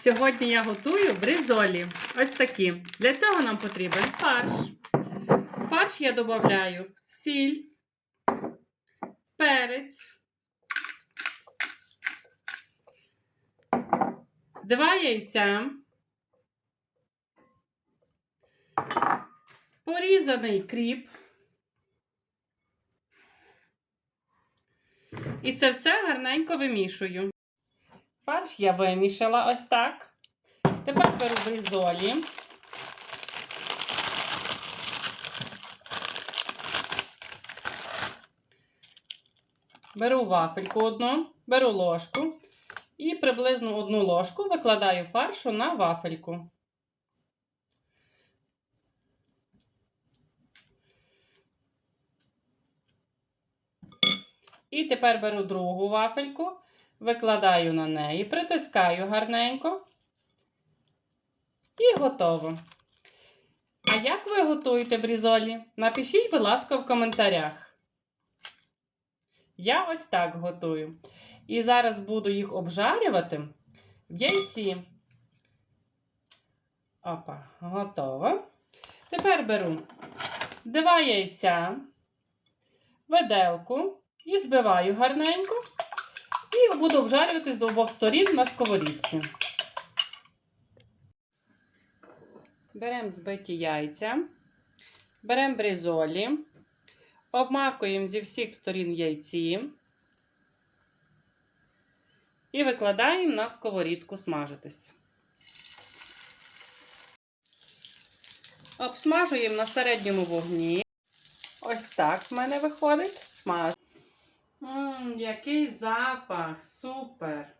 Сьогодні я готую бризолі. Ось такі. Для цього нам потрібен фарш. Фарш я додаю сіль, перець, два яйця, порізаний кріп. І це все гарненько вимішую. Фарш я вимішала ось так. Тепер беру бризолі. Беру вафельку одну, беру ложку і приблизно одну ложку викладаю фаршу на вафельку. І тепер беру другу вафельку, викладаю на неї, притискаю гарненько. І готово. А як ви готуєте брізолі? Напишіть, будь ласка, в коментарях. Я ось так готую. І зараз буду їх обжарювати в яйці. Опа, готово. Тепер беру два яйця, виделку і збиваю гарненько. І буду обжарювати з обох сторін на сковорідці. Беремо збиті яйця, беремо бризолі, обмакуємо зі всіх сторін яйці і викладаємо на сковорідку смажитись. Обсмажуємо на середньому вогні. Ось так в мене виходить. Смаж. Ммм, який запах! Супер!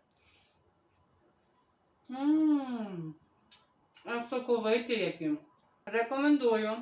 Ммм. А соковиті які. Рекомендую.